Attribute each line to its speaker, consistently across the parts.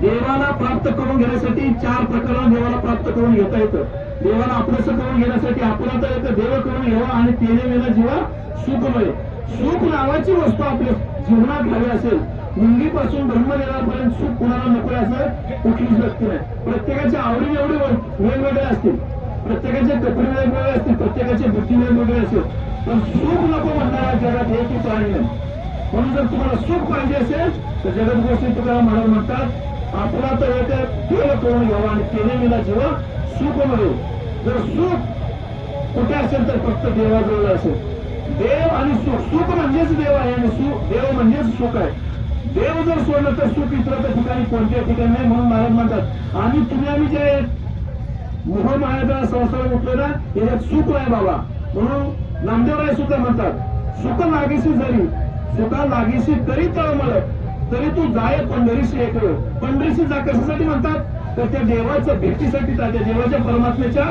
Speaker 1: देवाला प्राप्त करून घेण्यासाठी चार प्रकारानं देवाला प्राप्त करून घेता येतं. देवाला आपलंसं करून घेण्यासाठी आपला तर एक देव करून घ्यावा आणि तेने मेला जीवा सुखमय. सुख नावाची वस्तू आपल्या जीवनात हवी असेल. मुंगीपासून ब्रह्मदेवापर्यंत सुख कुणाला नको असं कुठलीच व्यक्ती नाही. प्रत्येकाच्या आवडी एवढी वेगवेगळे असतील. प्रत्येकाचे कपडे वेगवेगळे असतील प्रत्येकाचे बुद्धी वेगवेगळे असेल. पण सुख नको म्हणणारा जगात हे की प्राणी नाही. म्हणून जर तुम्हाला सुख पाहिजे असेल तर जगत गोष्टी तुकाराम महाराज म्हणतात आपला तर एक देव करून घ्यावा आणि तेने मिला जीवा सुख मिळू जर सुख कुठे असेल तर फक्त देवाजवळ असेल. देव आणि सुख सुख म्हणजेच देव आहे आणि सुख देव म्हणजेच सुख आहे. देव जर सोडलं तर सुख इतर ठिकाणी कोणत्या ठिकाणी नाही म्हणून महाराज म्हणतात आणि तुम्ही आम्ही जे मोह मायाचा संसार उठलो ना याच्यात सुख आहे बाबा. म्हणून नामदेवराय सुद्धा म्हणतात सुख लागेशी जरी सुखा लागेशी तरी तळमळ तरी तू जाय पंढरीशी एक पंढरीशी जा कशासाठी म्हणतात? तर त्या देवाच्या भेटीसाठी जा त्या देवाच्या परमात्म्याच्या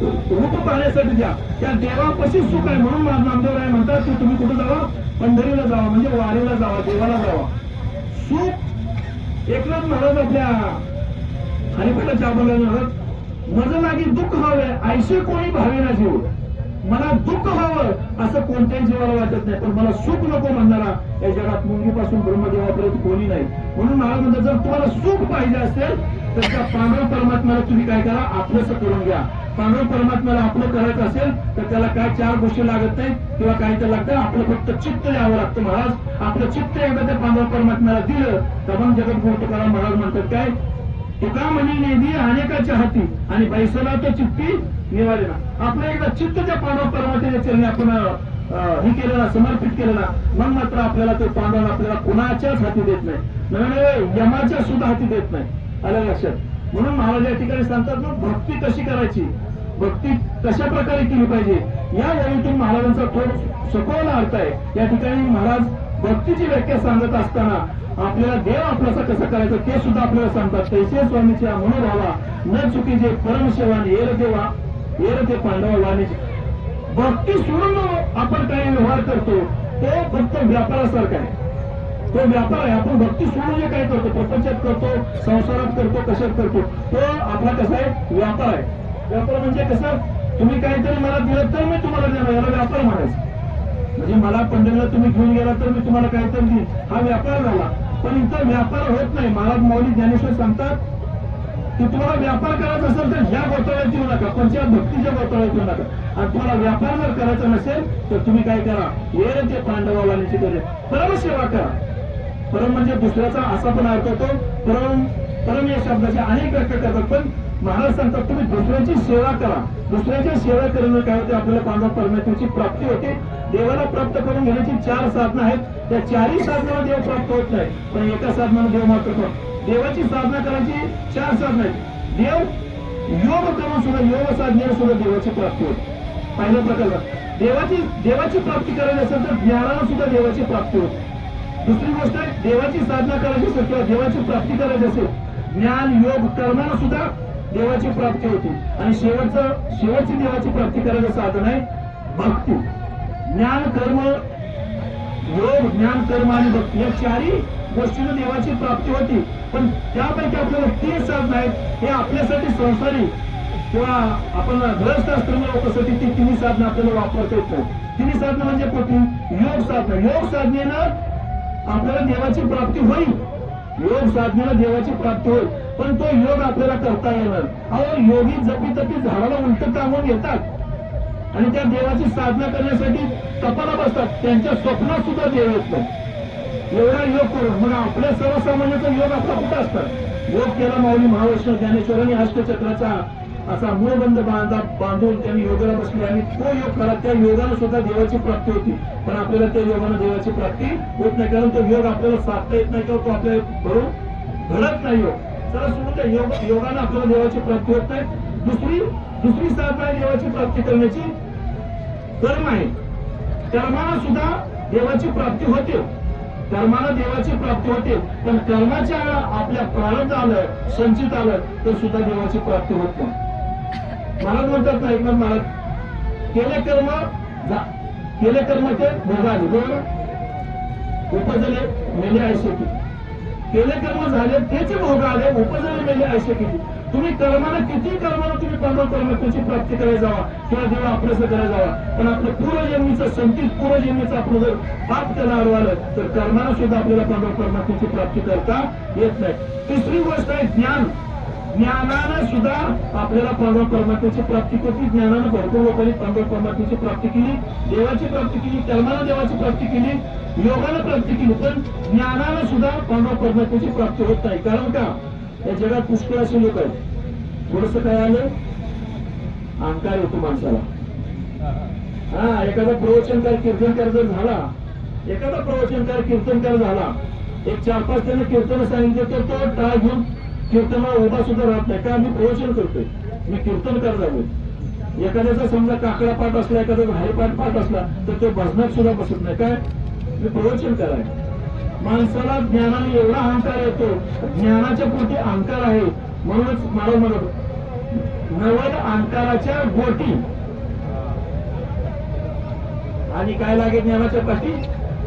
Speaker 1: रूप पाहण्यासाठी द्या त्या देवापाशी सुख आहे म्हणून नामदेव राय म्हणतात की तुम्ही कुठे जावा? पंढरीला जावा म्हणजे वारीला जावा देवाला जावा. सुख? एकनाथ महाराज आपल्या हरिपटाच्या अभंगात म्हणत मज लागी दुःख हवे ऐसे कोणी भावे ना जीव. मला दुःख हवं असं कोणत्याही जीवाला वाटत नाही. पण मला सुख नको म्हणणारा या जगात मुंगीपासून ब्रह्मदेवापर्यंत कोणी नाही. म्हणून मला म्हणतात जर तुम्हाला सुख पाहिजे असेल तर त्या पांढर परमात्म्याला तुम्ही काय करा आपलंच करून घ्या. पांढर परमात्म्याला आपलं करायचं असेल तर त्याला काय चार गोष्टी लागत नाही किंवा काही तर लागतं. आपलं फक्त चित्त द्यावं लागतं महाराज. आपलं चित्त एकदा त्या पांढर परमात्म्याला दिलं तर मग जगत गोष्ट करा महाराज म्हणतात काय? तुका म्हणे नेहमी अनेकाच्या हाती आणि बैसला तो चित्ती निवारे ना. आपलं एकदा चित्तच्या पांडव परमात्याच्या चरणी आपण हे केलं ना समर्पित केलं ना मग मात्र आपल्याला ते पांडव आपल्याला कुणाच्याच हाती देत नाही. नव्हे यमाच्या सुद्धा हाती देत नाही. आलं लक्षात? म्हणून महाराज या ठिकाणी सांगतात मग भक्ती कशी करायची? भक्ती कशा प्रकारे केली पाहिजे? या वळीतून महाराजांचा थोड सखोल अर्थ आहे. या ठिकाणी महाराज भक्तीची व्याख्या सांगत असताना आपल्याला देव आपल्याचा कसं करायचं ते सुद्धा आपल्याला सांगतात. तैसे स्वामीच्या मनोभावा न चुकीचे परमशिवान येर देवा येर ते पांडवा वाणीचे. भक्ती सोडून आपण काही व्यवहार करतो तो फक्त व्यापारासारखा आहे. तो व्यापार आहे. आपण भक्ती सोडून जे काय करतो प्रपंचात करतो संसारात करतो कशात करतो तो आपला कसा आहे? व्यापार आहे. व्यापार म्हणजे कसं? तुम्ही काहीतरी मला दिलं तर मी तुम्हाला देणार याला व्यापार म्हणायचं. म्हणजे मला पंढरीला तुम्ही घेऊन गेला तर मी तुम्हाला काहीतरी देईन. हा व्यापार झाला. पण इथं व्यापार होत नाही. महाराज मौली ज्ञानेश्वर सांगतात की तुम्हाला व्यापार करायचा असेल तर ह्या गोतळ्यात येऊ नका. पण त्या भक्तीच्या गोतळ्यात येऊ नका. आणि तुम्हाला व्यापार जर करायचा नसेल तर तुम्ही काय करा? ये ते पांडवालांची परम सेवा करा. परम म्हणजे दुसऱ्याचा असा पण अर्थ होतो. परम परम या शब्दाचे अनेक अर्थ करतात. पण महाराज सांगतात तुम्ही दुसऱ्याची सेवा करा. दुसऱ्याची सेवा करणं काय होते? आपल्याला पांडव परमेश्वरची प्राप्ती होते. देवाला प्राप्त करून घेण्याची चार साधनं आहेत. त्या चारही साधनाला देव प्राप्त होत नाही. पण एका साधनाला देव मात्र करतो. देवाची साधना करायची चार साधनं आहेत. देव योग करून सुद्धा योग साधने सुद्धा देवाची प्राप्ती होते. पहिल्या प्रकार देवाची देवाची प्राप्ती करायची असेल तर ज्ञानाला सुद्धा देवाची प्राप्ती होते. दुसरी गोष्ट आहे देवाची साधना करायची असेल किंवा देवाची प्राप्ती करायची असेल ज्ञान योग कर्माला सुद्धा देवाची प्राप्ती होती. आणि शेवटचं शेवटची देवाची प्राप्ती करायचं साधन आहे भक्ती. ज्ञान कर्म योग ज्ञान कर्म आणि भक्ती या चारही गोष्टीनं देवाची प्राप्ती होती. पण त्यापैकी आपल्याला तीन साधन आहेत. हे आपल्यासाठी संसारी किंवा आपण ग्रस्त असलेल्या लोकांसाठी ती तिन्ही साधनं आपल्याला वापरता येतो. तिन्ही साधनं म्हणजे कोणती? योग साधनं. योग साधनेनं आपल्याला देवाची प्राप्ती होईल. योग साधनेला देवाची प्राप्ती होईल. पण तो योग आपल्याला करता येणार. अहो योगी जपी तपी झाडाला उलट टांगून येतात. आणि त्या देवाची साधना करण्यासाठी तपाला बसतात. त्यांच्या स्वप्नात सुद्धा देव येत नाही. एवढा योग करून मग आपल्या सर्वसामान्याचा योग आपला कुठं असतात योग केला माऊली महावैष्णव ज्ञानेश्वरांनी अष्टचक्राचा असा मूळबंद बांधा बांधून त्यांनी योगाला बसले आणि तो योग करा. त्या योगाला सुद्धा देवाची प्राप्ती होती. पण आपल्याला त्या योगाने देवाची प्राप्ती होत नाही. कारण तो योग आपल्याला साधता येत नाही. किंवा तो आपल्या बरोबर घडत नाही योग. चला सोडून योग योगानं आपल्याला देवाची प्राप्ती होत नाही. दुसरी दुसरी साधना आहे देवाची प्राप्ती करण्याची. कर्म आहे. कर्माला सुद्धा देवाची प्राप्ती होते. कर्माला देवाची प्राप्ती होते. पण कर्माच्या आपल्या प्रारंभ आलं संचित आलं तर सुद्धा देवाची प्राप्ती होत नाही. महाराज म्हणतात ना एकनाथ महाराज केले कर्म केले कर्म ते भोगाले बरोबर? उपजले मेले आहे शेती. केले कर्म झाले त्याचे भोग आले उपजले मेले असे किती तुम्ही कर्माला किती कर्माला तुम्ही पांडव त्याची प्राप्ती करायला जावा किंवा देवा आपलंसं करायला जावा. पण आपलं पूर्वजन्मीचं संचित पूर्वजन्मीचं आपलं जर पाप त्याला अडवालं तर कर्माला सुद्धा आपल्याला पांडव त्याची प्राप्ती करता येत नाही. तिसरी गोष्ट आहे ज्ञान. ज्ञानानं सुद्धा आपल्याला पांडव परमात्म्याची प्राप्ती होती ज्ञानानं भरपूर लोकांनी पांडव परमात्म्याची प्राप्ती केली देवाची प्राप्ती केली कर्मानं देवाची प्राप्ती केली योगाला प्राप्ती केली पण ज्ञानाला सुद्धा पांडव परमात्म्याची प्राप्ती होत नाही. कारण का? या जगात पुष्कळ असे लोक आहेत. थोडस काय आलं? अहंकार होतो माणसाला. हा एखादा प्रवचनकार कीर्तनकार जर झाला एखादा प्रवचनकार कीर्तनकार झाला एक चार पाच त्याने कीर्तन सांगितलं तर तो टाळ घेऊन कीर्तनाला उभा सुद्धा राहत नाही. का? मी प्रवचन करतोय. मी कीर्तनकार झालो एखाद्याचा समजा काकडा पाठ असला एखाद्याचा हरिपाठ पाठ असला तर तो भजनात सुद्धा बसत नाही. काय? मी प्रवचन करायचं माणसाला ज्ञानाने एवढा अहंकार येतो ज्ञानाच्या पोटी अहंकार आहे. म्हणूनच मला म्हणत नवल अहंकाराच्या गोटी. आणि काय लागेल ज्ञानाच्या पाठी?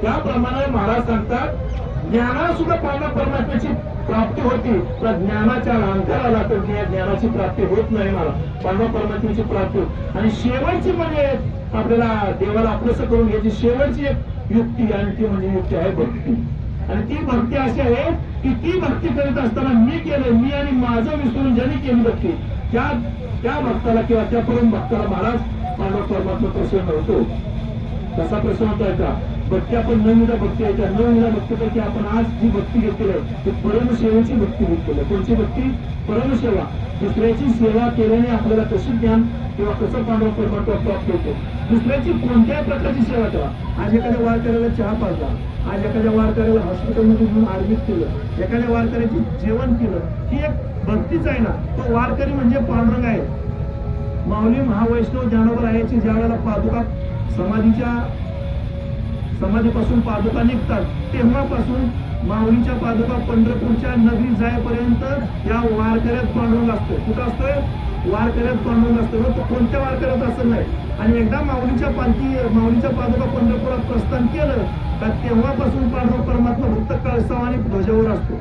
Speaker 1: त्याप्रमाणे महाराज सांगतात ज्ञानाला सुद्धा पांडव परमात्म्याची प्राप्ती होती तर ज्ञानाच्या अहंकाराला तर ज्ञानाची प्राप्ती होत नाही मला पांडव परमात्म्याची प्राप्ती आणि शेवटची म्हणजे आपल्याला देवाला आपलंसं करून घ्यायची शेवटची एक युक्ती आणि म्हणजे युक्ती आहे भक्ती. आणि ती भक्ती अशी आहे की ती भक्ती करीत असताना मी केलं मी आणि माझं विसरून ज्यांनी केली भक्ती त्या त्या भक्ताला किंवा त्या परम भक्ताला महाराज माझा परमात्मा प्रसन्न होतो. तसा प्रश्न होता का? भक्ती आपण नवीन भक्ती आहे. त्या नवीन भक्तीपैकी आपण आज जी भक्ती घेतली आहे ती परमसेवेची भक्ती घेतलेली आहे. कोणची भक्ती? परमसेवा. दुसऱ्याची सेवा केल्याने आपल्याला कसं ज्ञान किंवा कसं पांडव परमात्मा प्राप्त होतो? दुसऱ्याची कोणत्याही प्रकारची सेवा करा. आज एखाद्या वारकऱ्याला चहा पाजला. आज एखाद्या वारकऱ्याला हॉस्पिटलमध्ये घेऊन ऍडमिट केलं. एखाद्या वारकऱ्याची जेवण केलं. ही एक भक्तीच आहे ना. तो वारकरी म्हणजे पांडुरंग आहे. माऊली महावैष्णव ज्ञानोबर आहे ज्या वेळेला पादुका समाधीच्या समाधीपासून पादुका निघतात. तेव्हापासून माऊलीच्या पादुका पंढरपूरच्या नगरी जायपर्यंत या वारकऱ्यात पांडुरंग असतो. कुठं असतोय? वारकऱ्यात पांडुरंग असतो. तो कोणत्या वारकऱ्यात असं नाही? आणि एकदा माऊलीच्या पालखी माऊलीच्या पादुका पंढरपुरात प्रस्थान केलं तर तेव्हापासून पांडुरंग परमात्मा फक्त कळसाव आणि ध्वजावर असतो.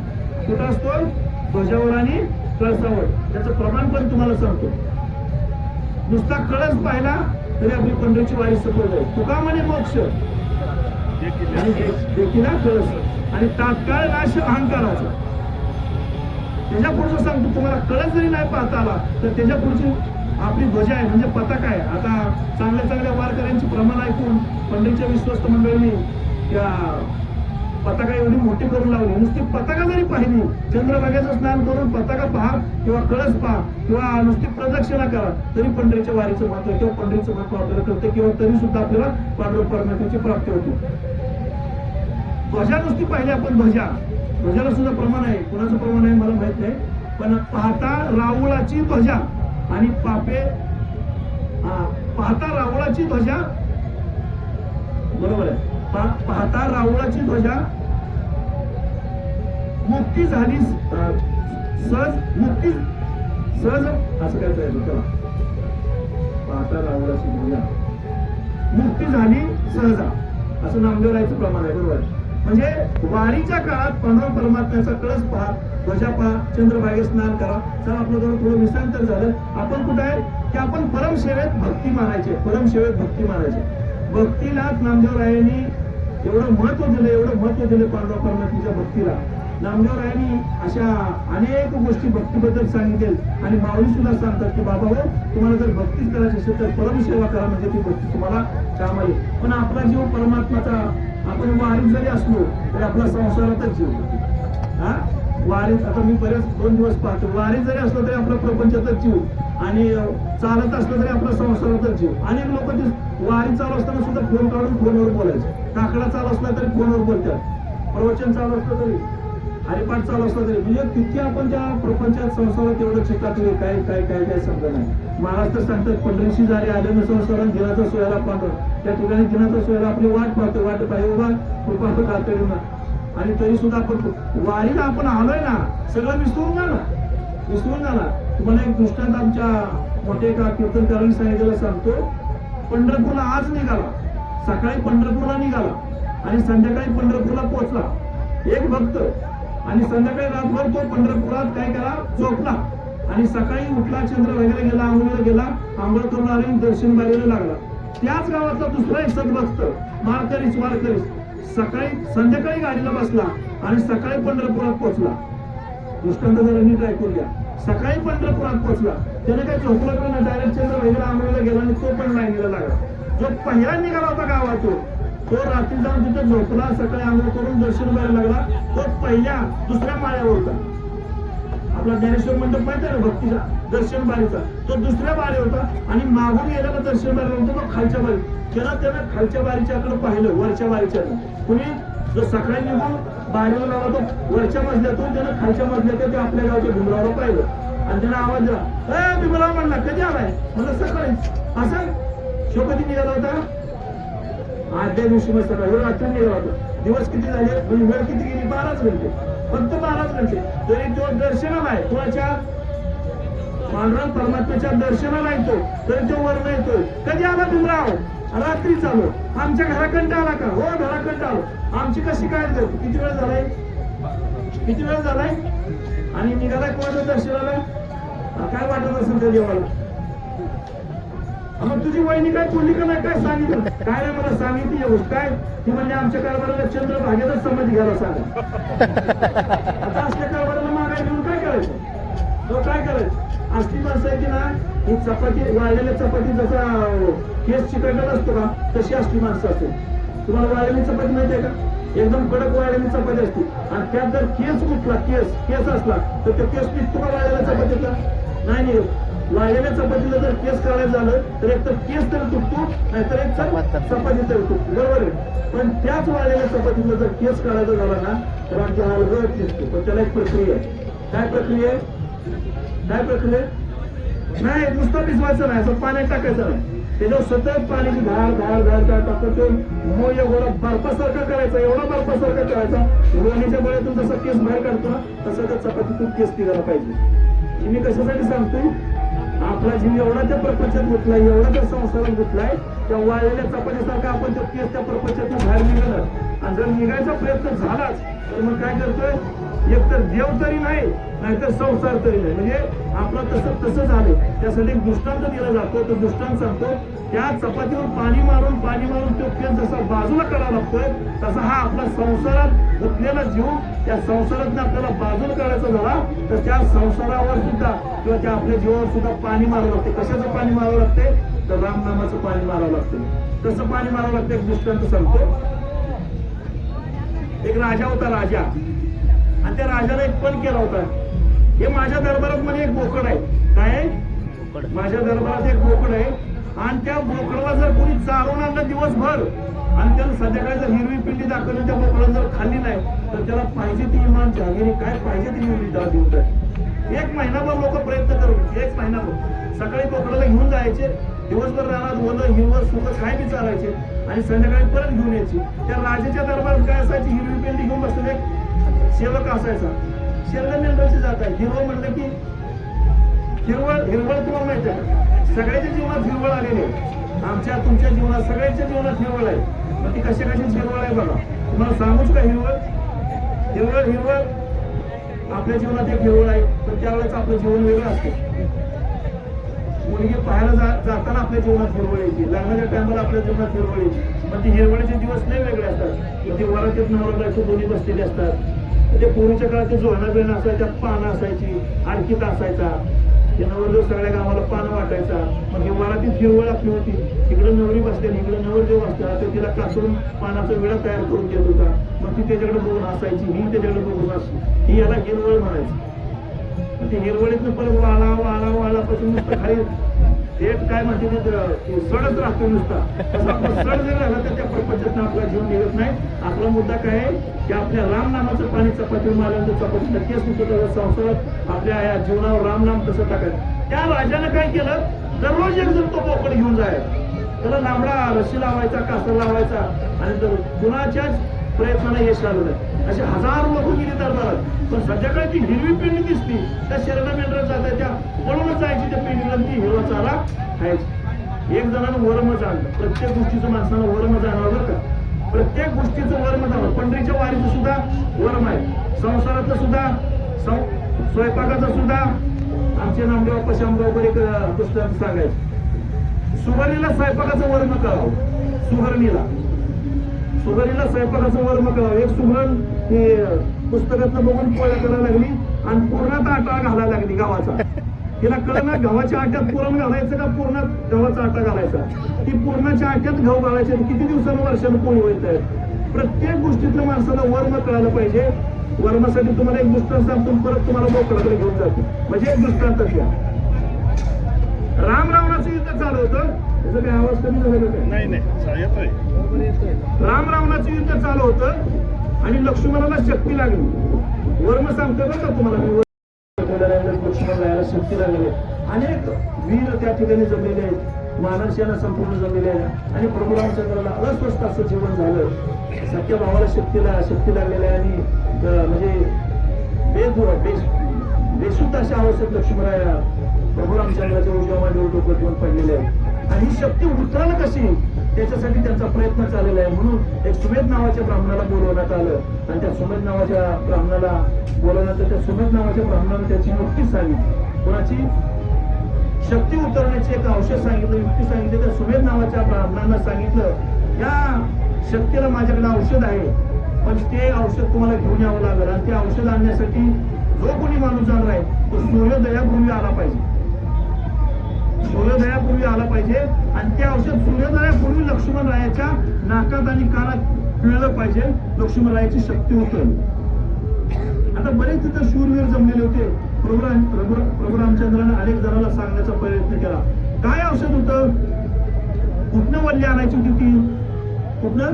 Speaker 1: कुठं असतो? ध्वजावर आणि कळसावर. त्याचं प्रमाण पण तुम्हाला सांगतो. नुसता कळस पाहिला तरी आपली पंढरीची वारी सफल जाईल तुका म्हणे मोक्ष. आणि आणि तात्काळ नाश अहंकाराचा. त्याच्या पुढचं सांगतो तुम्हाला कळत जरी नाही पाहता आला तर त्याच्या पुढची आपली ध्वजा आहे म्हणजे पताका आहे. आता चांगल्या चांगल्या वारकऱ्यांची प्रमाण ऐकून पंढरीच्या विश्वस्त मंडळींनी त्या पताका एवढी मोठी करून लावली. नुसती पताका जरी पाहिली चंद्रभागेचं स्नान करून पताका पहा किंवा कळस पहा किंवा नुसती प्रदक्षिणा करा तरी पंढरीच्या वारीचं महत्त्व किंवा पंढरीचं महत्त्व आपल्याला कळतं किंवा तरी सुद्धा आपल्याला पांडव परमात्म्याची प्राप्ती होते. ध्वजा नुसती पाहिली आपण ध्वजा. ध्वजाला सुद्धा प्रमाण आहे. कुणाचं प्रमाण आहे मला माहीत नाही. पण पाहता रावळाची ध्वजा आणि पापे हा, पाहता रावळाची ध्वजा. बरोबर आहे. पाहता रावळाची ध्वजा मुक्ती झाली सहज मुक्ती सहज असं काय तयार चला पाहता रावळाची ध्वजा मुक्ती झाली सहजा. असं नामदेव रायचं प्रमाण आहे बरोबर. म्हणजे वारीच्या काळात पांडुरंग परमात्म्याचा कळस पहा ध्वजा पहा चंद्रभागे स्नान करा. सर आपलं जवळ थोडं विश्रांतर झालं. आपण कुठं आहे? की आपण परमसेवेत भक्ती मानायचे परमसेवेत भक्ती मानायचे. भक्तीलाच नामदेवरायांनी एवढं महत्त्व दिलं एवढं महत्त्व दिलं पांडव परमात्म्याच्या भक्तीला. नामदेव रायांनी अशा अनेक गोष्टी भक्तीबद्दल सांगितल्या आणि माऊली सुद्धा सांगतात की बाबा हो तुम्हाला जर भक्ती करायची असेल तर परमसेवा करा म्हणजे ती भक्ती तुम्हाला काम आली पण आपला जीव परमात्माचा आपण वारीत जरी असलो तरी आपला संसारातच जीव हा? वारीत आता मी बरेच दोन दिवस पाहतो. वारीत जरी असलो तरी आपला प्रपंचातच जीव. आणि चालत असलं तरी आपला संसारातच जीव. अनेक लोक ते वारी चालू असताना सुद्धा फोन काढून फोनवर बोलायचे. काकडा चालू असला तरी फोनवर बोलतात. प्रवचन चालू असलं तरी. हरिपाठ चालू असला तरी. म्हणजे किती आपण त्या प्रपंचात संसारात तेवढं चिकाटले काय काय काय काय समजा नाही. महाराष्ट्र सांगतात पंढरीशी झाले आल्यानं संस्थाला दिनाचा सोयाला पांढर त्या ठिकाणी दिनाचा सोयाला आपली वाट पाहतो वाट पाहिजे उभा कृपा कातरी आणि तरी सुद्धा आपण वारीला आपण आलोय ना सगळं विसरून झालं विसरून झाला तुम्हाला एक दृष्टांत आमच्या मोठे का कीर्तनकारांनी सांगितलेलं सांगतो. पंढरपूरला आज निघाला. सकाळी पंढरपूरला निघाला. आणि संध्याकाळी पंढरपूरला पोहोचला. एक भक्त आणि संध्याकाळी रातभर तो पंढरपुरात काय करा झोपला. आणि सकाळी उठला चंद्र वगैरे गेला आंघोळीला गेला आंघोळ करून आले दर्शन बारीला लागला. त्याच गावातला दुसरा एक सदभक्त मारकरीस वारकरीस सकाळी संध्याकाळी गाडीला बसला आणि सकाळी पंढरपुरात पोहोचला. दृष्टांत जरा नीट ऐकून घ्या. सकाळी पंढरपुरात पोहोचला. त्याने काही झोपलं का डायरेक्ट चंद्र वगैरे आंघोळीला गेला आणि तो पण लाईनीला लागला. जो पहिला निघाला होता गावातून तो रात्री जाऊन तिथे झोपला सकाळी आंघोळ करून दर्शन करायला लागला. तो पहिल्या दुसऱ्या माळ्यावर होता. आपला ज्ञानेश्वर मंडप माहिती आहे ना भक्तीचा दर्शन बारीचा तो दुसऱ्या बारी होता आणि मागून गेलेला दर्शन बारी होता तो खालच्या बारी त्याला त्यानं खालच्या बारीच्याकडे पाहिलं वरच्या बारीच्या कुणी जो सकाळी निघून बारीला आला तो वरच्या मजल्यातून त्यानं खालच्या मजल्यात ते आपल्या गावच्या भुमरावर पाहिलं. आणि त्याला आवाज दिला ए भीमराव म्हणला कधी आलाय? म्हणलं सकाळी असं शो कधी निघाला होता. आदल्या दिवशी मस्त रात्री निघाला होतो. दिवस किती झाले? म्हणजे वेळ किती गेली? बाराच घंटे. फक्त बाराच घंटे. तरी तो दर्शनाला आहे. कोणाच्या? पांडुरंग परमात्म्याच्या दर्शनाला येतो. तरी तो वर्ण येतो कधी आला भीमराव? रात्री चालू. आमच्या घराकंट आला का? हो घराकंट आलो. आमची कशी काय करतो किती वेळ झालाय? किती वेळ झालाय? आणि निघाला कोणाच्या दर्शनाला? काय वाटत असेल त्या देवाला? मग तुझी वहिनी काय बोलली का नाही काय सांगितलं? काय नाही मला सांगितली ही गोष्ट काय ती म्हणजे आमच्या कारभाराला चंद्र भाग्यातच संमती घ्यायला सांग. आता असल्या कारभाराला मागाय घेऊन काय करायचं? तो काय करायचं? असली माणसं आहे की ना ही चपाती वाळलेल्या चपाती जसा केस चिकटत असतो का तशी असली माणसं असते तुम्हाला वाळलेली चपाती माहिती आहे का? एकदम कडक वाळलेली चपाती असते. आणि त्यात जर केस कुठला केस केस असला तर त्या केस निघतो का वाळलेल्या चपातीचा नाही नाही वाळलेल्या चपातीला जर केस काढायचं झालं तर एक तर केस तर तुटतो नाहीतर एक तर चपाती तर तुटतो. बरोबर आहे? पण त्याच वाळलेल्या चपातीला जर केस काढायचा झाला ना तर आमची हलगट दिसतो. पण त्याला एक प्रक्रिया आहे. काय प्रक्रिया आहे? काय प्रक्रिया? नाही नुसतं भिजवायचं नाही असं पाण्यात टाकायचं नाही. त्याच्यावर सतत पाण्याची धार धार धार धार टाकून ते मोय एवढा बर्फासारखा करायचा एवढा बर्फासारखा करायचा रोणीच्या बळ्यातून जसा केस बाहेर काढतो ना तसा त्या चपातीतून केस निघाला पाहिजे. मी कशासाठी सांगतोय? आपला जीव एवढा त्या प्रपंचात गुंतलाय एवढा त्या संसारात गुंतलाय त्या वाळलेल्या चपातीसारखा आपण त्या केस त्या प्रपंचातून बाहेर निघालं. आणि जर निघायचा प्रयत्न झालाच तर मग काय करतोय? एक तर देव तरी नाही नाहीतर संसार तरी नाही. म्हणजे आपलं तसं तसं झालं त्यासाठी एक दृष्टांत दिला जातो. तो दृष्टांत सांगतो त्या चपातीवर पाणी मारून पाणी मारून तो केस जसा बाजूला करावा लागतोय तसा हा आपला संसारात गुंतलेला जीव त्या संसारात आपल्याला बाजूला काढायचा झाला तर त्या संसारावर सुद्धा किंवा त्या आपल्या जीवावर सुद्धा पाणी मारावं लागते. कशाचं पाणी मारावं लागते? तर रामनामाचं पाणी मारावं लागतं. तसं पाणी मारावं लागतं एक दृष्टांत सांगतो. एक राजा होता राजा. आणि त्या राजाला एक पण केला होता. हे माझ्या दरबारात मध्ये एक बोकड आहे. काय आहे? माझ्या दरबारात एक बोकड आहे. आणि त्या बोकडाला जर कोणी चालवून आणलं दिवसभर आणि त्याला संध्याकाळी जर हिरवी पिंडी दाखवली त्या बोकडाला जर खाल्ली नाही तर त्याला पाहिजे ती इमान जहागिरी. काय पाहिजे ती हिरवी देऊन जाईल एक महिनाभर लोक प्रयत्न करून एक महिनाभर. सकाळी बोकडाला घेऊन जायचे. दिवसभर रानात ओलं हिरवं सुकं काय बी चालायचे. आणि संध्याकाळी परत घेऊन यायची. त्या राजाच्या दरबारात काय असायची? हिरवी पेंडी घेऊन बसलेले सेवक असायचा. शेरला मेंढराची जात आहे हिरवळ म्हणलं की हिरवळ हिरवळ तुम्हाला माहिती आहे सगळ्याच्या जीवनात हिरवळ आलेली आहे. आमच्या तुमच्या जीवनात सगळ्यांच्या जीवनात हिरवळ आहे. मग ती कशा कशी हिरवळ आहे बघा. तुम्हाला सांगूच का हिरवळ? हिरवळ हिरवळ. आपल्या जीवनात एक हिरवळ आहे पण त्यावेळेस आपलं जीवन वेगळं असतं. मुलगी पाहायला जा- जाताना आपल्या जीवनात हिरवळ येते. लग्नाच्या टायमाला आपल्या जीवनात हिरवळ येते. पण ती हिरवळीचे दिवस नाही वेगळे असतात. मग ते वरातीत नवरा बायको दोन्ही बसलेले असतात. म्हणजे पूर्वीच्या काळात जोहना जोडणा असायच्या पानं असायची आणखीत असायचा. ते नवरदेव सगळ्या गावाला पानं वाटायचा. मग हे वरातीत हिरवळ आपली होती. इकडे नवरी बसते इकडे नवरदेव बसला. तर तिला कासून पानाचा विडा तयार करून देत होता. मग ती त्याच्याकडे बघून असायची ही त्याच्याकडे बघून असायची ही याला हिरवळ म्हणायची. ते हिरवळीतनं परत वाळा वाळा वाळा पासून नुसतं खाली देठ काय म्हणते ते सडच राहतो नुसता. सड जर राहिला तर त्या प्रपंचात आपला जीवन निघत नाही. आपला मुद्दा काय आहे? की आपल्या राम नामाचं पाणी चपाती मारल्यानंतर चपाती नक्कीच निघतो त्याचा संसारात आपल्या या जीवनावर रामनाम कसं टाकायचं? त्या राजानं काय केलं? दररोज एक जण तो बोकड घेऊन जायचा त्याला लांबडा रशी लावायचा कासर लावायचा. आणि तर कुणाच्याच प्रयत्नाने यश आलं नाही असे हजारो लोक गेली दरबारात पण संध्याकाळी ती हिरवी पेंडी दिसली त्या शर्यला मेंढरा त्या पळूनच जायची त्या पेंडीला ती हिरवा चारा खायची. एक जणांना वरमच आणलं प्रत्येक गोष्टीचं माणसानं वरम जाणवं बरं का? प्रत्येक गोष्टीचं वर्म जाणवं पंढरीच्या वारीचं सुद्धा वर्म आहे. संसाराचं सुद्धा सं- स्वयंपाकाचं सुद्धा. आमचे नामदेव पशामगावकर एक पुस्तक सांगायचं. सुगरणीला स्वयंपाकाचं वर्म करावं सुगरणीला. सुगरणीला स्वयंपाकाचं वर्म करावं एक सुगरण हे पुस्तकातलं बघून पोळ्या करायला लागली आणि पूर्णात आटा घालायला लागली गावाचा. तिला कळलं ना गव्हाच्या आट्यात पुरण घालायचं का पूर्णात गव्हाचा आटा घालायचा? ती पूर्णाच्या आट्यात गहू घालायचे किती दिवसानं वर्षानं होत आहेत प्रत्येक गोष्टीतलं माणसाला वर्म कळायला पाहिजे. वर्मासाठी तुम्हाला एक दृष्टांत सांगतो परत तुम्हाला बोकडाकडे घेऊन जातो. म्हणजे एक दृष्टांत घ्या राम रावणाचं युद्ध चालू होतं. त्याचा काही आवाज कमी झाला?
Speaker 2: नाही
Speaker 1: राम रावणाचं युद्ध चालू होतं. आणि लक्ष्मणाला शक्ती लागली. वर्म सांगतो बरं का तुम्हाला? मी राहायला केल्यानंतर शक्ती लागली. अनेक वीर त्या ठिकाणी जमलेले आहेत. महाराष्ट्राला संपूर्ण जमलेले आहे आणि प्रभू रामचंद्राला अस्वस्थ असं जीवन झालं. सख्या भावाला शक्तीला शक्ती लागलेली आहे आणि म्हणजे बेद बेश बेशुद्ध अशा अवस्थेत लक्ष्मणराया प्रभू रामचंद्राच्या उजव्या मांडीवर डोकं ठेवून पडलेले आहे आणि ही शक्ती उतरायला कशी? त्याच्यासाठी त्यांचा प्रयत्न चाललेला आहे. म्हणून एक सुमेध नावाच्या ब्राह्मणाला बोलवण्यात आलं. आणि त्या सुमेध नावाच्या ब्राह्मणाला बोलवण्यात त्या सुमेध नावाच्या ब्राह्मणाने त्याची युक्ती सांगितली. कोणाची? शक्ती उतरण्याची एक औषध सांगितलं युक्ती सांगितली. त्या सुमेध नावाच्या ब्राह्मणांना सांगितलं या शक्तीला माझ्याकडे औषध आहे. पण ते औषध तुम्हाला घेऊन यावं लागेल. आणि ते औषध आणण्यासाठी जो कोणी माणूस जाणार आहे तो सूर्योदयापूर्वी आला पाहिजे. सूर्योदयापूर्वी आला पाहिजे आणि ते औषध सूर्योदयापूर्वी लक्ष्मण रायाच्या नाकात आणि कानात पिळलं पाहिजे. लक्ष्मण रायाची शक्ती होतं. आता बरेच तिथं शूरवीर जमलेले होते. प्रभू प्रभू रामचंद्राने अनेक जणांना सांगण्याचा प्रयत्न केला. काय औषध होतं? कुठनं वल्ली आणायची होती ती? कुठनं?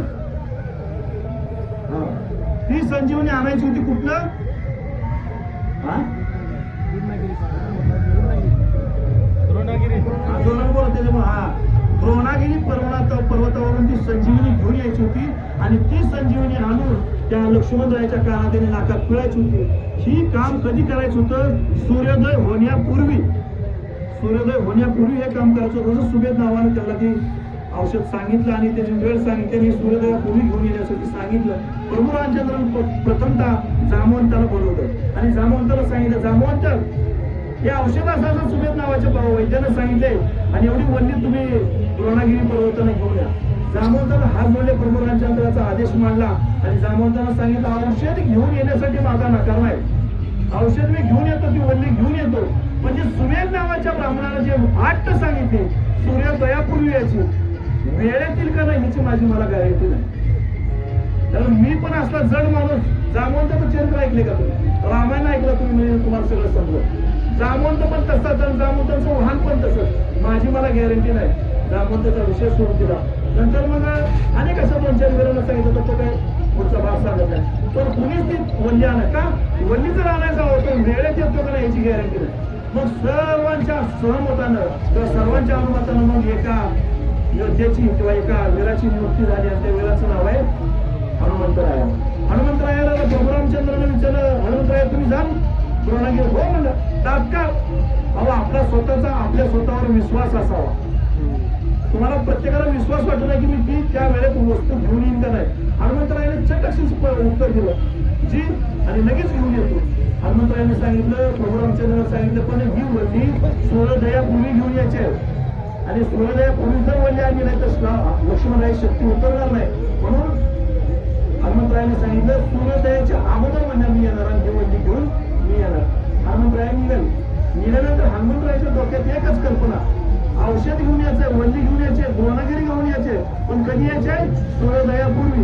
Speaker 1: ही. ती संजीवनी आणायची होती कुठनं? हा? त्याच्यामुळे हा द्रोणागिरी पर्वता पर्वतावरून ती संजीवनी घेऊन यायची होती आणि ती संजीवनी आणून त्या लक्ष्मणरायाच्या कानात आणि नाकात पिळायची होती. ही काम कधी करायचं होतं? सूर्योदय होण्यापूर्वी. सूर्योदय होण्यापूर्वी हे काम करायचं होतं. जसं सुभेद नावाने त्याला ती औषध सांगितलं आणि त्याची वेळ सांगितली आणि सूर्योदयापूर्वी घेऊन येण्यासाठी सांगितलं. प्रभू रामचंद्र प्रथमता जामवंताला बोलवलं. आणि जामवंताला सांगितलं जामवंत हे औषध सुमेध नावाच्या वैद्यानं सांगितले आणि एवढी वल्ली तुम्ही द्रोणागिरी पर्वताने घेऊन या. जामवंतानं हात जोडले प्रभू आदेश मांडला आणि जामवंतानं सांगितलं औषध घेऊन येण्यासाठी माझा नकार नाही औषध मी घेऊन येतो ती वल्ली घेऊन येतो? म्हणजे सुमेध नावाच्या ब्राह्मणाला जे आठ सांगितले सूर्योदयापूर्वी याची वेळेतील का नाही ह्याची माझी मला गॅरंटी नाही. कारण मी पण असला जड माणूस जामवंताचं चरित्र ऐकले का तुम्ही? रामायण ऐकलं तुम्ही म्हणजे तुम्हाला सगळं समजलं जामवंत पण तसाच आणि जामवंताचं वाहन पण तसंच. माझी मला गॅरंटी नाही. जामवंताचा विषय सोडून दिला. नंतर मग अनेक असं दोन चार वेळेला सांगितलं तर तो काय पुढचा भाग सांगत नाही. पण कुणीच ती वल्ली आणा का? वल्ली जर आणायचा होतो वेळेत येतो का नाही याची गॅरंटी नाही. मग सर्वांच्या सहमतानं किंवा सर्वांच्या अनुमतानं मग एका योद्ध्याची किंवा एका वीराची नियुक्ती झाली आणि त्या वीराचं नाव आहे हनुमंतराया हनुमंतरायाला प्रभुरामचंद्रानं विचारलं हनुमंतराया तुम्ही जाल द्रोणागिरी हो म्हणलं. तात्काळ अहो आपला स्वतःचा आपल्या स्वतःवर विश्वास असावा. तुम्हाला प्रत्येकाला विश्वास वाटला की मी ती त्या वेळेत वस्तू घेऊन येईन का नाही? हनुमंतरायाने चटकशीच उत्तर दिलं. जी आणि लगेच घेऊन येतो. हनुमंतरायाने सांगितलं प्रभू सांगितलं पण ही वल्ली सूर्योदयापूर्वी घेऊन यायची आहे. आणि सूर्योदयापूर्वी जर वल्ली आली नाही तर लक्ष्मणराय शक्ती उतरणार नाही. म्हणून हनुमंतरायाने सांगितलं सूर्योदयाच्या अगोदर म्हणजे मी येणार आणि ती वल्ली घेऊन मी येणार. हनुमंतराय निघाल निघाल्यानंतर हनुमंतरायाच्या डोक्यात एकच कल्पना. औषध घेऊन यायचंय वल्ली घेऊन यायचे द्रोणागिरी घेऊन यायचे पण कधी यायचे? सूर्योदयापूर्वी.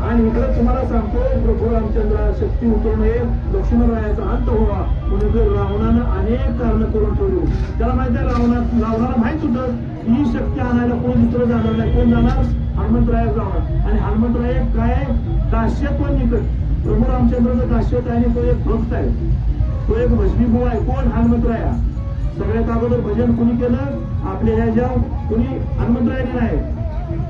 Speaker 1: आणि इकडे तुम्हाला सांगतो प्रभू रामचंद्र शक्ती उतरू नये लक्ष्मणरायाचा अंत व्हावा. म्हणून रावणानं अनेक कारण करून ठेवली. त्याला माहिती आहे रावणा रावणाला माहीत होतं ही शक्ती आणायला कोण दुसरं जाणार नाही. कोण जाणार? हनुमंतराय जाणार. आणि हनुमंतराय काय? आहे? काश्यप निकट. प्रभू रामचंद्राचं काश्यप आहे आणि तो एक भक्त आहे. तो एक भजनीभाऊ आहे. कोण? हनुमंतराया. सगळ्यात अगोदर भजन कुणी केलं? आपल्या ह्याच्या कुणी हनुमंतरायाने नाही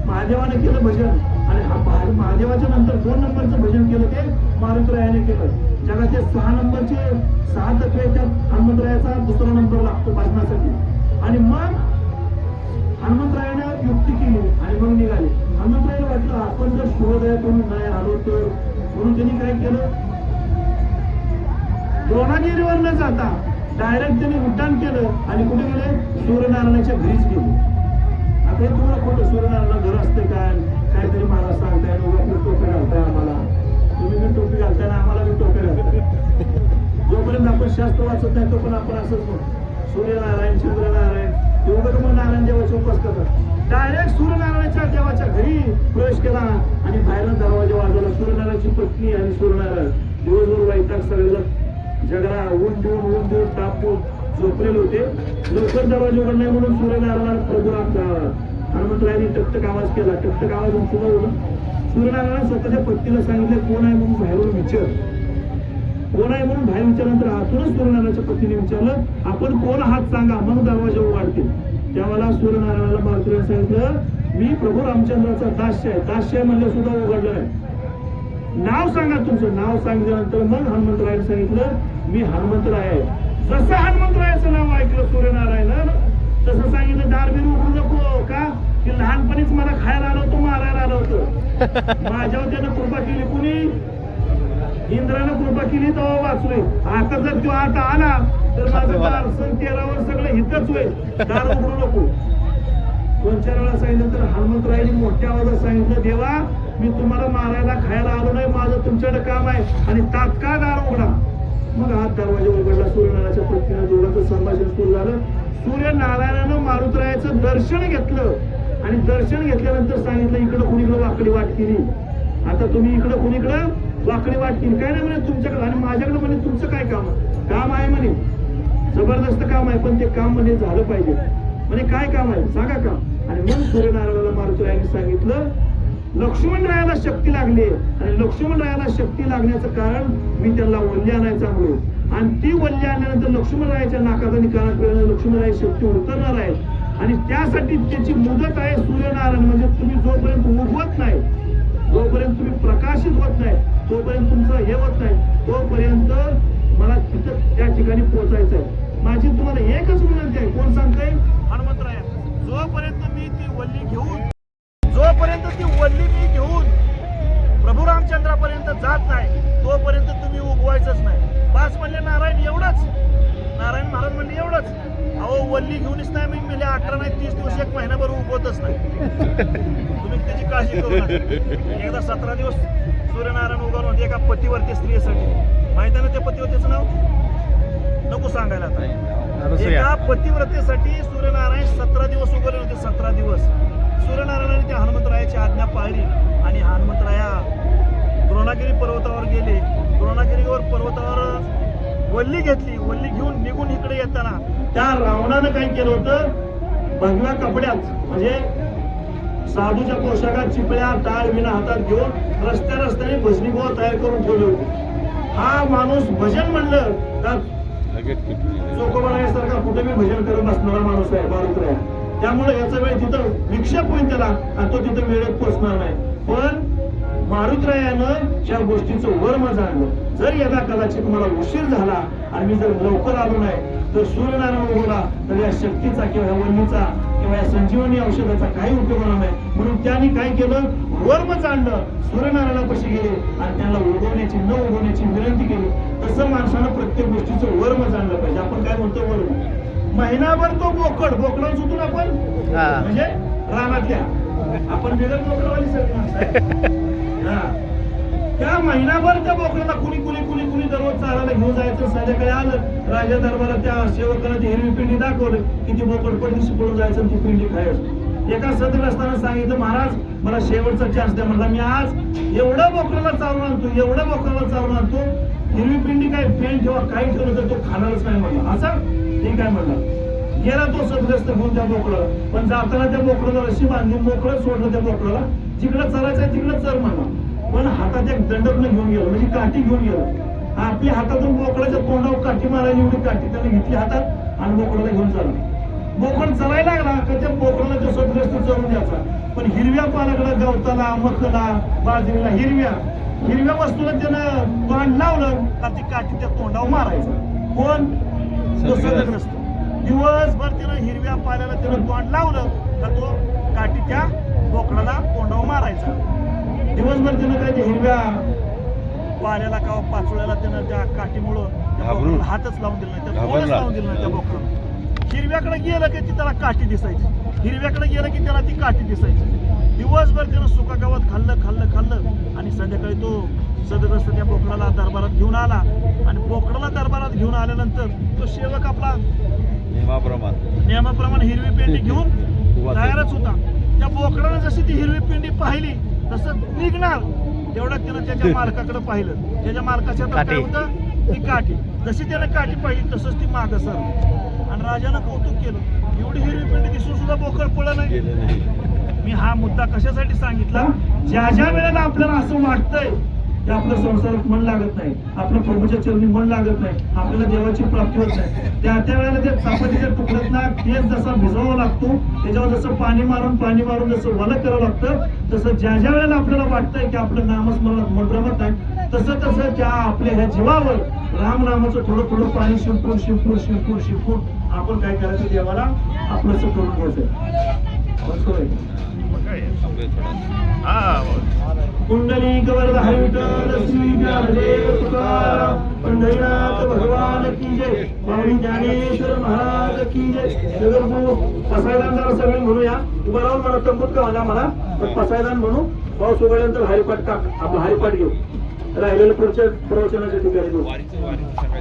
Speaker 1: महादेवाने केलं भजन. आणि महादेवाच्या नंतर दोन नंबरचं भजन केलं ते मारुतरायाने केलं. जगाचे सहा नंबरचे सहा तत्वे आहेत त्यात हनुमंतरायाचा दुसरा नंबर लागतो भाषणासाठी आणि मग हनुमंतरायाने युक्ती केली आणि मग निघाले. हनुमंतरायाला वाटलं आपण जर सूर्योदयातून नाही आलो तर. म्हणून त्यांनी काय केलं? द्रोणागिरीवर न जाता डायरेक्ट त्यांनी उड्डाण केलं आणि कुठे गेले? सूर्यनारायणाच्या घरीच गेले. आता हे तुम्हाला खोटं सूर्यनारायण घर असते काय काहीतरी मला सांगताय उगा आपलं टोपे घालताय आम्हाला. तुम्ही बी टोपी घालताय आणि आम्हाला बी टोपे घालताय. जोपर्यंत आपण शास्त्र वाचत नाही तोपर्यंत आपण असंच म्हणतो सूर्यनारायण चंद्रनारायण एवढं मग नारायण देवाचा उपास करतात. डायरेक्ट सूर्यनारायणाच्या देवाच्या घरी प्रवेश केला आणि बाहेर दरवाजा वाजवला. सूर्यनारायणची पत्नी आणि सूर्यनारायण. दिवसभर वैताग सगळं जगला ऊन देऊन ऊन देऊन तापून झोपलेले होते. लवकर दरवाजा उघड नाही म्हणून सूर्यनारायण प्रभू हनुमंतरायांनी टकटक आवाज केला. टकटक आवाज सुद्धा होता सूर्यनारायण स्वतःच्या पत्नीला सांगितलं कोण आहे म्हणून बाहेरून विचार. कोण आहे म्हणून बाहेर विचारल्यानंतर आतूनच सूर्यनारायणाच्या पत्नीने विचारलं आपण कोण आहात सांगा मग दरवाजा उघडतील. त्यावेळेला सूर्यनारायणाला मारुतीने सांगितलं मी प्रभू रामचंद्राचा दास्य आहे. दास्य आहे म्हणजे सुद्धा उघडलं नाही. नाव सांगा तुमचं. नाव सांगितल्यानंतर मग हनुमंतरायाने सांगितलं मी हनुमंतराय आहे. जसं हनुमंतरायाचं नाव ऐकलं सूर्यनारायण तसं सांगितलं दार बिर उघडू नको का? की लहानपणीच मला खायला आलं होतं मारायला आलं होतं. माझ्यावर त्यानं कृपा केली कुणी? इंद्रानं कृपा केली तेव्हा वाचलोय आता जर तो आता आला तर माझं दार सन तेरावर सगळं हितच होईल. दार उघडू नको. दोन चार वेळा सांगितलं तर हनुमंतरायांनी मोठ्या आवाजात सांगितलं देवा मी तुम्हाला मारायला खायला आलो नाही माझं तुमच्याकडे काम आहे. आणि तात्काळ दार उघडा. मग आत दरवाजा उघडला सूर्यनारायणाच्या पत्नीनं दोघांचं संभाषण सुरू झालं. सूर्यनारायणानं मारुतरायाचं दर्शन घेतलं. आणि दर्शन घेतल्यानंतर सांगितलं इकडं कुणीकडं वाकडी वाट केली आता तुम्ही इकडं कुणीकडं वाकडी वाट केली काय नाही म्हणे तुमच्याकडे? आणि माझ्याकडे म्हणे तुमचं काय काम आहे? काम आहे म्हणे. जबरदस्त काम आहे पण ते काम म्हणजे झालं पाहिजे. म्हणे काय काम आहे? सांगा काम. आणि मग सूर्यनारायणाला मारुतरायाने सांगितलं लक्ष्मणरायाला शक्ती लागली. आणि लक्ष्मणरायाला शक्ती लागण्याचं कारण मी त्यांना वल्ली आणायचं सांगलो आणि ती वल्ली आणल्यानंतर लक्ष्मणरायाच्या नाकात आणि कानात लक्ष्मणराय शक्ती उतरणार आहे आणि त्यासाठी त्याची मुदत आहे सूर्यनारायण. म्हणजे तुम्ही जोपर्यंत उगवत नाही जोपर्यंत तुम्ही प्रकाशित होत नाही तोपर्यंत तुमचं हे होत नाही तोपर्यंत मला तिथं त्या ठिकाणी पोहोचायचं आहे माझी तुम्हाला एकच विनंती आहे. कोण सांगतंय? हनुमंतराया. जोपर्यंत एकदा सतरा दिवस सूर्यनारायण उगवून होते एका पतिवर्ती स्त्रियेसाठी माहिती आहे ना त्या पतिवर्तीचं नाव? नको सांगायला आता. एका पतिव्रतेसाठी सूर्यनारायण सतरा दिवस उगवले होते सतरा दिवस. सूर्यनारायणाने त्या हनुमंतरायाची आज्ञा पाळली आणि हनुमंतराया द्रोणागिरी पर्वतावर गेले. द्रोणागिरीवर पर्वतावर वल्ली घेतली. वल्ली घेऊन निघून इकडे येताना त्या रावणानं काय केलं होतं? भगव्या कपड्यात म्हणजे साधूच्या पोशाखात चिपळ्या टाळ विना हातात घेऊन रस्त्या रस्त्याने भजनी गोवा तयार करून ठेवले होते. हा माणूस भजन म्हणलं तर चोकोबासारखा कुठे मी भजन करत असणारा माणूस आहे बारुद्र त्यामुळे याचा वेळ तिथं विक्षेप होईल त्याला आणि तो तिथं वेळेत पोचणार नाही. पण मारुद्रयानं या गोष्टीचं वर्म जाणलं जर यदा कदाचित मला उशीर झाला आणि मी जर लवकर आलो नाही तर सूर्यनारायण उगवला तर या शक्तीचा किंवा या वर्मीचा किंवा संजीवनी औषधाचा काही उपयोग होणार नाही म्हणून त्यांनी काय केलं वर्म जाणलं सूर्यनारायणापाशी गेले आणि त्यांना उगवण्याची न उगवण्याची विनंती केली तसं माणसानं प्रत्येक गोष्टीचं वर्म जाणलं पाहिजे आपण काय म्हणतो वर्म महिनाभर तो बोकड बोकडा सुटून आपण. म्हणजे रानातल्या आपण बिगर बोकडवाली सगळी माणसं. हा. त्या महिनाभर त्या बोकडाला कुणी कुणी कुणी कुणी दररोज चालायला घेऊन जायचं? संध्याकाळी आलं राजा दरबारात त्या सेवकाला ती हिरवी पिंडी दाखवलं की ती बोकड पडलीशी पडून जायचं ती पिंडी खायचं एका सदर असताना सांगितलं महाराज मला शेवटचा चान्स द्या. म्हटलं मी आज एवढं बोकडाला चालून आणतो एवढं बोकडाला चालून आणतो हिरवी पिंडी काय पेन ठेवा काही ठेवलं तर तो खाणारच नाही म्हणला. असा? ठीक आहे म्हणला गेला तो सदग्रस्त होऊन त्या बोकडाला पण जाताना त्या बोकडाला रशी बांधली मोकळं सोडलं त्या बोकडाला जिकडं चरायचं तिकडं चर म्हणला. पण हातात एक दंडकनं घेऊन गेलो. म्हणजे काठी घेऊन गेलो. आपल्या हातातून बोकडाच्या तोंडावर काठी मारायला एवढी काठी त्याने घेतली हातात आणि बोकडाला घेऊन चालला. बोकड चरायला लागला का त्या बोकडाला तो सदग्रस्त चरून द्यायचा. पण हिरव्या पालाकडे गवताला मखला बाजरीला हिरव्या हिरव्या वस्तूला त्यानं बाण लावलं का ती काठी त्या तोंडावर मारायचं. कोण तो सदग्रस्त दिवसभर त्यानं हिरव्या पाल्याला त्यानं तोंड लावलं का तो काठी त्या बोकडाला दिवसभर त्यानं काय ते हिरव्या पाल्याला का पाचोळ्याला त्यानं त्या काठीमुळं
Speaker 3: घाबरून?
Speaker 1: बोकडाला हातच लावून दिला नाही. त्या
Speaker 3: घाबरला?
Speaker 1: तोंडच लावून दिलं नाही त्या बोकडाला हिरव्याकडे गेलं की ती त्याला काठी दिसायची. हिरव्याकडे गेलं की त्याला ती काठी दिसायची. दिवसभर त्यानं सुका गावात खाल्लं खाल्लं खाल्लं आणि संध्याकाळी तो सदग्रस्त त्या बोकडाला दरबारात घेऊन आला. आणि बोकडाला दरबारात घेऊन आल्यानंतर तो सेवक आपला
Speaker 3: नियमाप्रमाणे.
Speaker 1: नियमाप्रमाणे हिरवी पेंडी घेऊन
Speaker 3: उभा
Speaker 1: तयारच होता. त्या बोकडानं जशी ती हिरवी पेंडी पाहिली तसं निघणार. तेवढ्यात त्यानं त्याच्या मालकाकडे पाहिलं. त्याच्या मालकाच्या काय. होतं? ती काठी. जशी त्यानं काठी पाहिली तसंच ती माग सर. आणि राजानं कौतुक केलं. एवढी हिरवी पेंडी दिसून सुद्धा बोकड पडलं नाही.
Speaker 3: गेले नाही.
Speaker 1: मी हा मुद्दा कशासाठी सांगितला? ज्या ज्या वेळेला आपल्याला असं वाटतंय की आपल्या संसारात मन लागत नाही. आपल्या प्रभूच्या चरणी मन लागत नाही. आपल्याला देवाची प्राप्ती होत नाही. त्या त्या वेळेला त्या चपातीच्या तुकड्यात ना तेच जसा भिजवावा लागतो त्याच्यावर जसं पाणी मारून पाणी मारून जसं वल करावं लागतं तसं ज्या ज्या वेळेला आपल्याला वाटतंय की आपलं नामस्मरण मन रमत नाही तसं तसं त्या आपल्या ह्या जीवावर राम रामाचं थोडं थोडं पाणी शिंपून शिंपून शिंपून शिंपून आपण काय करायचं देवाला? आपलं करून घ्यायचं. बसतो
Speaker 4: कुंडली गवर्ध हरिविठ्ठल श्री ज्ञानदेव तुकाराम पंढरीनाथ भगवान की जय माऊली ज्ञानेश्वर महाराज की जय जगद्गुरु पसायदान जरा सगळे म्हणूया उभं राहून मला तंबूत का मला मला पण पसायदान म्हणू पाऊस उघडल्यानंतर हरिपाठ टाक आपला हरिपाठ घेऊ राहिलेलं पुढच्या प्रवचनाच्या ठिकाणी